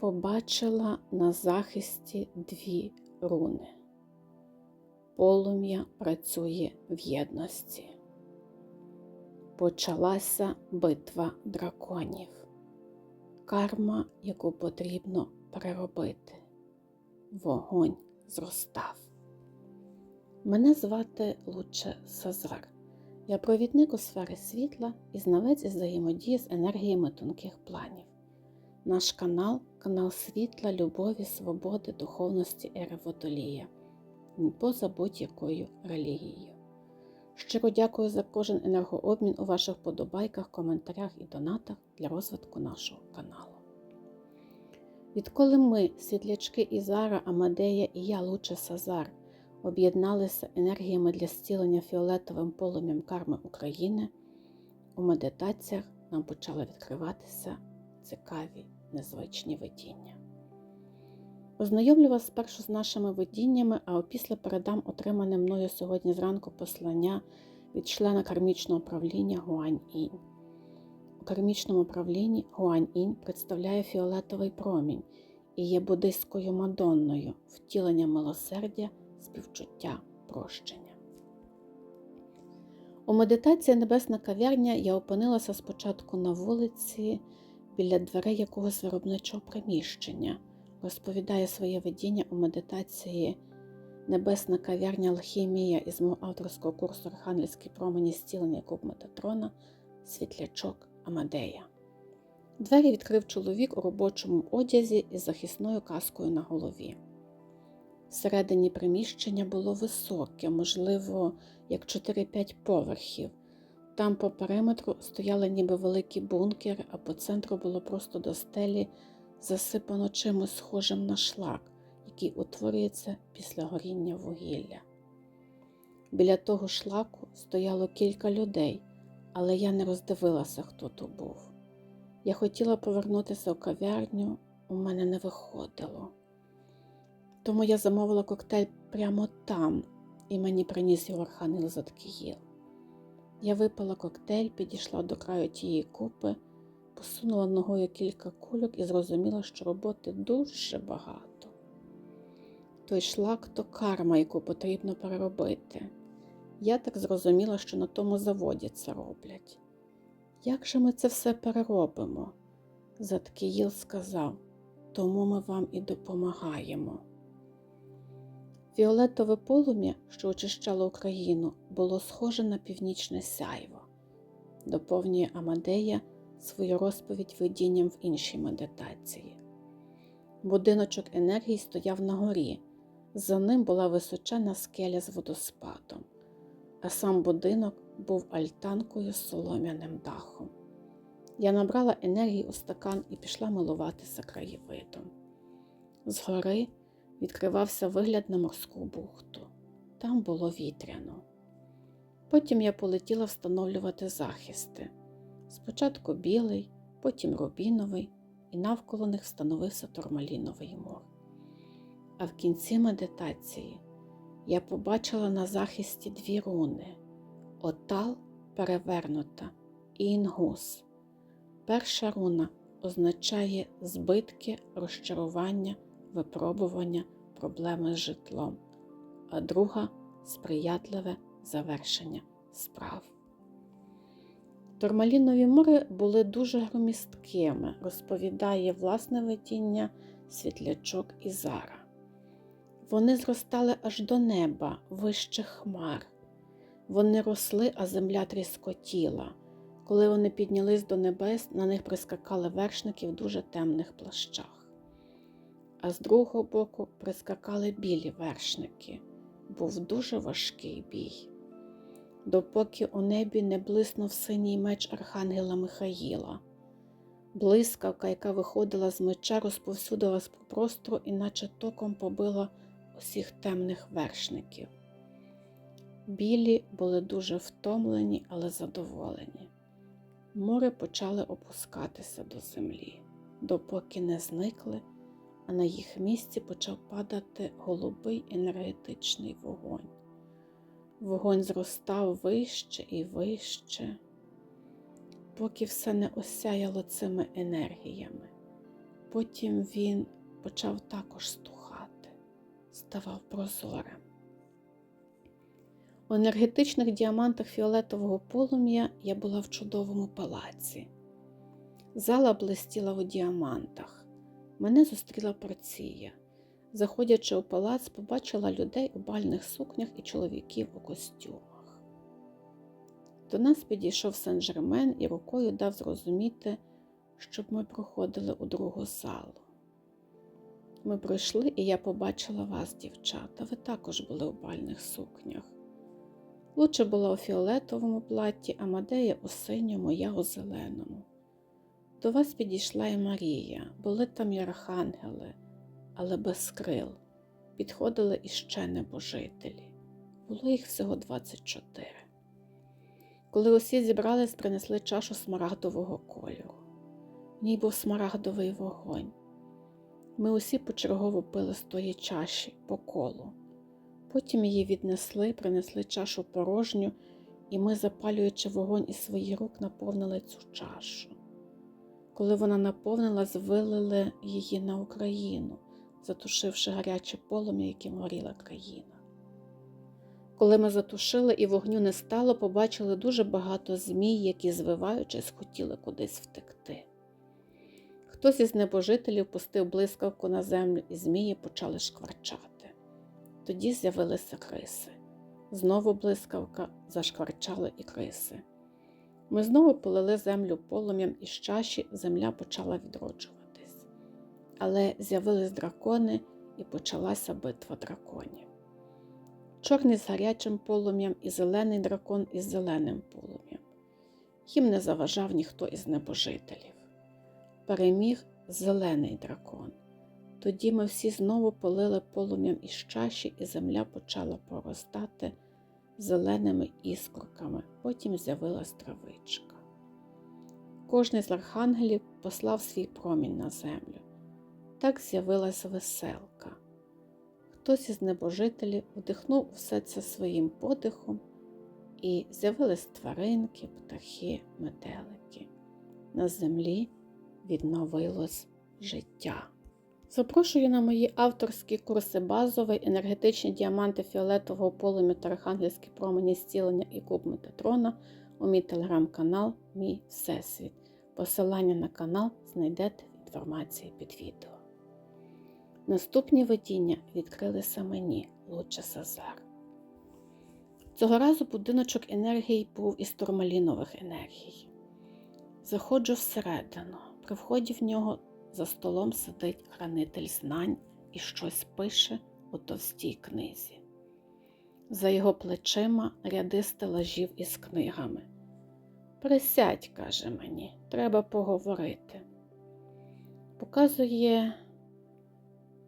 побачила на захисті дві руни. Полум'я працює в єдності. Почалася битва драконів, карма, яку потрібно переробити. Вогонь зростав. Мене звати Луче Сазар. Я провідник у сфері світла і знавець із взаємодії з енергіями тонких планів. Наш канал канал світла, любові, свободи, духовності ери Водолія, поза будь-якою релігією. Щиро дякую за кожен енергообмін у ваших подобайках, коментарях і донатах для розвитку нашого каналу. Відколи ми, світлячки Ізара, Амадея і я, Луче Сазар, об'єдналися енергіями для зцілення фіолетовим полум'ям карми України, у медитаціях нам почали відкриватися цікаві незвичні видіння. Ознайомлю вас спершу з нашими видіннями, а опісля передам отримане мною сьогодні зранку послання від члена кармічного управління Гуань Інь. У кармічному управлінні Гуань Інь представляє фіолетовий промінь і є буддистською мадонною, втіленням милосердя, співчуття, прощення. У медитації Небесна кав'ярня я опинилася спочатку на вулиці біля дверей якогось виробничого приміщення, розповідає своє видіння у медитації Небесна кав'ярня Алхімія із мого авторського курсу Архангельські промені зцілення Куб Метатрона, світлячок Амадея. Двері відкрив чоловік у робочому одязі із захисною каскою на голові. Всередині приміщення було високе, можливо, як 4-5 поверхів. Там по периметру стояли ніби великі бункери, а по центру було просто до стелі засипано чимось схожим на шлак, який утворюється після горіння вугілля. Біля того шлаку стояло кілька людей, але я не роздивилася, хто то був. Я хотіла повернутися у кав'ярню, у мене не виходило. Тому я замовила коктейль прямо там, і мені приніс його Архангел Заткіїл. Я випила коктейль, підійшла до краю тієї купи, посунула ногою кілька кульок і зрозуміла, що роботи дуже багато. Той шлак то карма, яку потрібно переробити. Я так зрозуміла, що на тому заводі це роблять. Як же ми це все переробимо? Заткіїл сказав, тому ми вам і допомагаємо. Фіолетове полум'я, що очищало Україну, було схоже на північне сяйво, доповнює Амадея свою розповідь видінням в іншій медитації. Будиночок енергії стояв на горі, за ним була височена скеля з водоспадом, а сам будинок був альтанкою з солом'яним дахом. Я набрала енергії у стакан і пішла милуватися краєвидом. Згори відкривався вигляд на морську бухту. Там було вітряно. Потім я полетіла встановлювати захисти. Спочатку білий, потім рубіновий, і навколо них встановився турмаліновий мор. А в кінці медитації я побачила на захисті дві руни отал перевернута і інгус. Перша руна означає збитки, розчарування, випробування, проблеми з житлом, а друга сприятливе завершення справ. Турмалінові мори були дуже громісткими, розповідає власне видіння світлячок Ізара. Вони зростали аж до неба, вище хмар. Вони росли, а земля тріскотіла. Коли вони піднялись до небес, на них прискакали вершники в дуже темних плащах. А з другого боку прискакали білі вершники. Був дуже важкий бій. Допоки у небі не блиснув синій меч Архангела Михаїла. Блискавка, яка виходила з меча, розповсюдилась по простору і наче током побила усіх темних вершників. Білі були дуже втомлені, але задоволені. Море почали опускатися до землі, допоки не зникли, а на їх місці почав падати голубий енергетичний вогонь. Вогонь зростав вище і вище, поки все не осяяло цими енергіями. потім він почав також стухати, ставав прозорим. У енергетичних діамантах фіолетового полум'я я була в чудовому палаці. Зала блистіла у діамантах. Мене зустріла порція. Заходячи у палац, побачила людей у бальних сукнях і чоловіків у костюмах. До нас підійшов Сен-Жермен і рукою дав зрозуміти, щоб ми проходили у другу залу. Ми пройшли, і я побачила вас, дівчата. Ви також були у бальних сукнях. Луче була у фіолетовому платі, а Мадея у синьому, я у зеленому. До вас підійшла і Марія, були там і архангели, але без крил. Підходили іще небожителі. Було їх всього 24. Коли усі зібрались, принесли чашу смарагдового кольору. В ній був смарагдовий вогонь. Ми усі почергово пили з тої чаші по колу. Потім її віднесли, принесли чашу порожню, і ми, запалюючи вогонь із своїх рук, наповнили цю чашу. Коли вона наповнилась, вилили її на Україну, затушивши гаряче полум'я, яким горіла країна. Коли ми затушили і вогню не стало, побачили дуже багато змій, які, звиваючись, хотіли кудись втекти. Хтось із небожителів пустив блискавку на землю, і змії почали шкварчати. Тоді з'явилися криси. Знову блискавка зашкварчали і криси. Ми знову полили землю полум'ям із чаші, земля почала відроджуватись. Але з'явились дракони і почалася битва драконів. Чорний з гарячим полум'ям і зелений дракон із зеленим полум'ям. Їм не заважав ніхто із небожителів. Переміг зелений дракон. Тоді ми всі знову полили полум'ям із чаші, і земля почала поростати зеленими іскорками, потім з'явилась травичка. Кожний з архангелів послав свій промінь на землю. Так з'явилась веселка. Хтось із небожителів вдихнув все це своїм подихом, і з'явились тваринки, птахи, метелики. На землі відновилось життя. Запрошую на мої авторські курси базовий, енергетичні діаманти фіолетового полум'я та архангельські промені зцілення і куб Метатрона у мій телеграм-канал Мій Всесвіт. Посилання на канал знайдете в інформації під відео. Наступні видіння відкрилися мені Луче Сазар. Цього разу будиночок енергії був із турмалінових енергій. Заходжу всередину. При вході в нього за столом сидить хранитель знань і щось пише у товстій книзі. За його плечима ряди стелажів із книгами. Присядь, каже мені, треба поговорити. Показує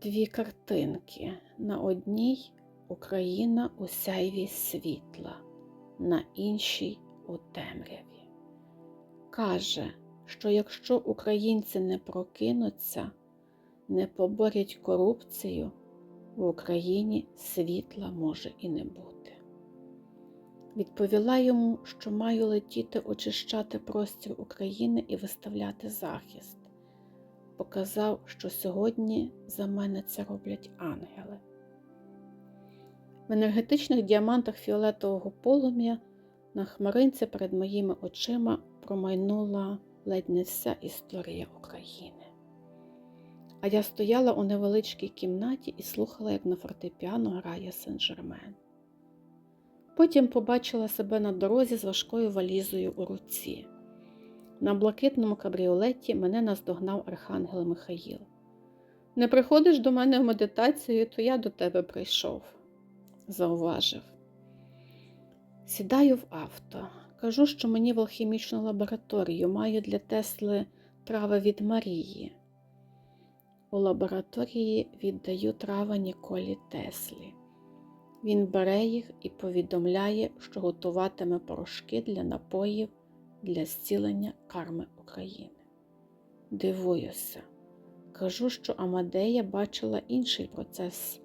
дві картинки. На одній Україна у сяйві світла, на іншій у темряві. Каже, що якщо українці не прокинуться, не поборять корупцію, в Україні світла може і не бути. Відповіла йому, що маю летіти очищати простір України і виставляти захист. Показав, що сьогодні за мене це роблять ангели. В енергетичних діамантах фіолетового полум'я на хмаринці перед моїми очима промайнула ледь не вся історія України. А я стояла у невеличкій кімнаті і слухала, як на фортепіано грає Сен-Жермен. Потім побачила себе на дорозі з важкою валізою у руці. На блакитному кабріолеті мене наздогнав архангел Михаїл. Не приходиш до мене в медитацію, то я до тебе прийшов, зауважив. Сідаю в авто. Кажу, що мені в алхімічну лабораторію маю для Тесли трави від Марії. У лабораторії віддаю трави Ніколі Теслі. Він бере їх і повідомляє, що готуватиме порошки для напоїв для зцілення карми України. Дивуюся, кажу, що Амадея бачила інший процес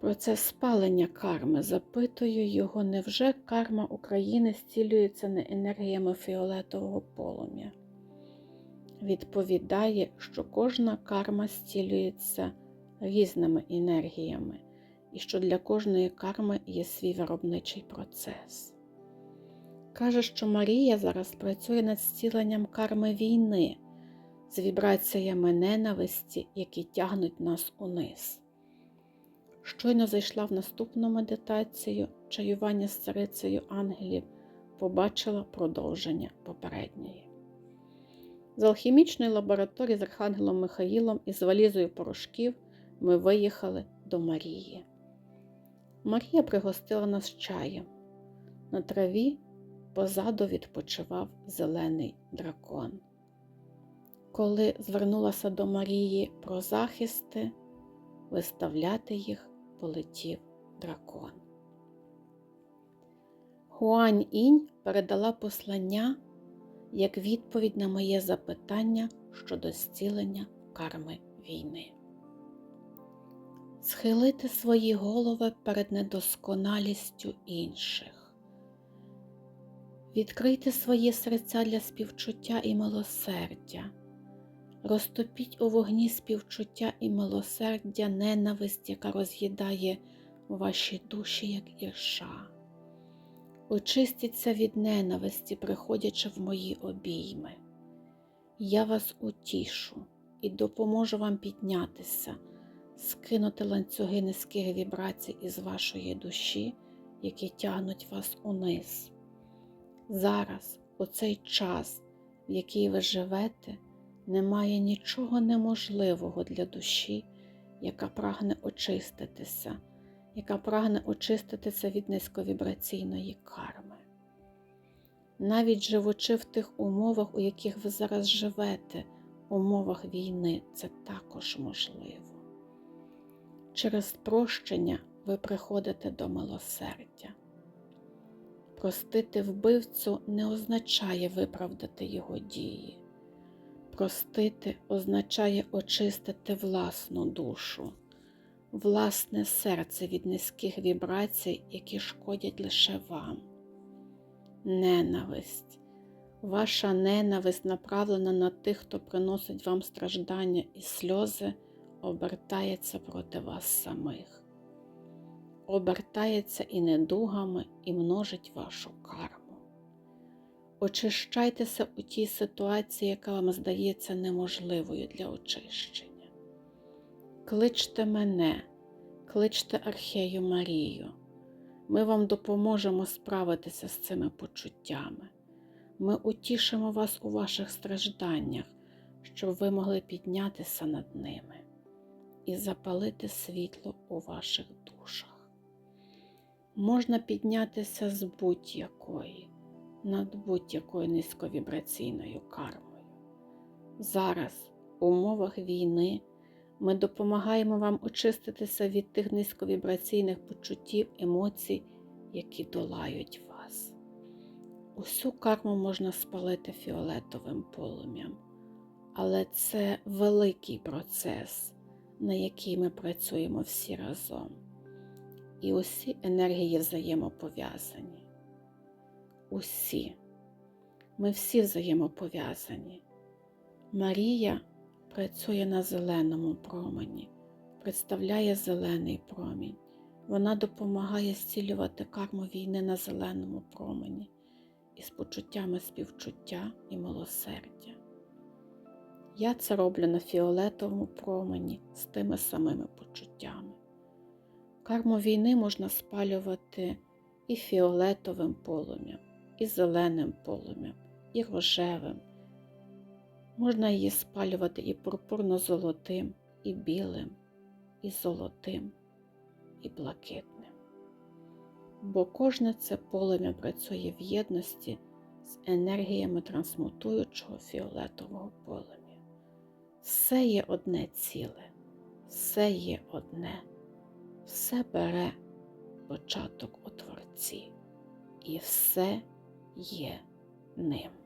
Процес спалення карми. Запитую його, невже карма України зцілюється не енергіями фіолетового полум'я? відповідає, що кожна карма зцілюється різними енергіями, і що для кожної карми є свій виробничий процес. Каже, що Марія зараз працює над зціленням карми війни з вібраціями ненависті, які тягнуть нас униз. Щойно зайшла в наступну медитацію, чаювання з царицею ангелів, побачила продовження попередньої. З алхімічної лабораторії з Архангелом Михаїлом і з валізою порошків ми виїхали до Марії. Марія пригостила нас чаєм. На траві позаду відпочивав зелений дракон. Коли звернулася до Марії про захисти, виставляти їх полетів дракон. Хуань інь передала послання як відповідь на моє запитання щодо зцілення карми війни. Схилити свої голови перед недосконалістю інших. Відкрийте свої серця для співчуття і милосердя. Розтопіть у вогні співчуття і милосердя ненависть, яка роз'їдає ваші душі, як ірша. Очистіться від ненависті, приходячи в мої обійми. Я вас утішу і допоможу вам піднятися, скинути ланцюги низьких вібрацій із вашої душі, які тягнуть вас униз. Зараз, у цей час, в який ви живете, немає нічого неможливого для душі, яка прагне очиститися яка прагне очиститися від низьковібраційної карми. Навіть живучи в тих умовах, у яких ви зараз живете, умовах війни, це також можливо. Через прощення ви приходите до милосердя. Простити вбивцю не означає виправдати його дії. Простити означає очистити власну душу власне серце від низьких вібрацій, які шкодять лише вам. Ненависть. Ваша ненависть направлена на тих, хто приносить вам страждання і сльози, обертається проти вас самих, обертається і недугами, і множить вашу карму. Очищайтеся у тій ситуації, яка вам здається неможливою для очищення. Кличте мене, кличте Архею Марію. Ми вам допоможемо справитися з цими почуттями. Ми утішимо вас у ваших стражданнях, щоб ви могли піднятися над ними і запалити світло у ваших душах. Можна піднятися з будь-якої, над будь-якою низьковібраційною кармою. Зараз, в умовах війни, ми допомагаємо вам очиститися від тих низьковібраційних почуттів, емоцій, які долають вас. Усю карму можна спалити фіолетовим полум'ям, але це великий процес, на який ми працюємо всі разом. І усі енергії взаємопов'язані. Усі. Ми всі взаємопов'язані. Марія працює на зеленому промені, представляє зелений промінь. Вона допомагає зцілювати карму війни на зеленому промені із почуттями співчуття і милосердя. Я це роблю на фіолетовому промені з тими самими почуттями. Карму війни можна спалювати і фіолетовим полум'ям, і зеленим полум'ям, і рожевим, Можна її спалювати і пурпурно-золотим, і білим, і золотим, і блакитним. Бо кожне це полем'я працює в єдності з енергіями трансмутуючого фіолетового полем'я. Все є одне ціле, все є одне, все бере початок у Творці, і все є ним.